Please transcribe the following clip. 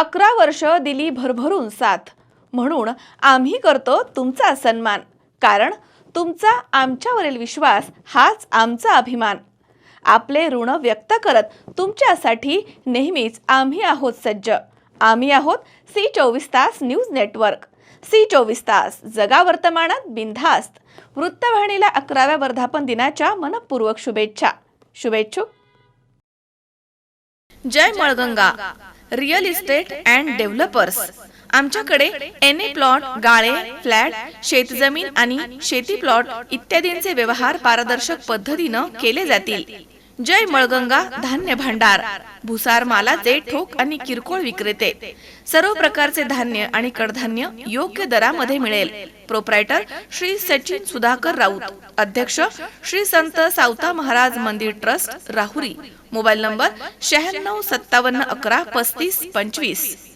अकरा वर्ष दिली भरभरून साथ. म्हणून आम्ही करतो तुमचा सन्मान. कारण तुमचा आमच्यावरील विश्वास हाच आमचा अभिमान. आपले ऋण व्यक्त करत तुमच्यासाठी नेहमीच आम्ही आहोत सज्ज. आम्ही आहोत सी चोवीस तास न्यूज नेटवर्क. सी चोवीस तास जगा वर्तमानात बिनधास्त. वृत्तवाहिनीला अकराव्या वर्धापन दिनाच्या मनपूर्वक शुभेच्छा. शुभेच्छुक. जय Malganga real estate and developers आमच्याकडे एन ए प्लॉट गाळे फ्लॅट शेतजमीन आणि शेती प्लॉट इत्यादींचे व्यवहार पारदर्शक पद्धतीनं केले जातील. जय मळगंगा धान्य भांडार. भुसार मालाचे ठोक आणि किरकोळ विक्रेते. सर्व प्रकारचे धान्य आणि कडधान्य योग्य दरामध्ये मिळेल. प्रोप्रायटर श्री सचिन सुधाकर राऊत. अध्यक्ष श्री संत सावता महाराज मंदिर ट्रस्ट राहुरी. मोबाईल नंबर शहाण्णव सत्तावन्न अकरा पस्तीस पंचवीस.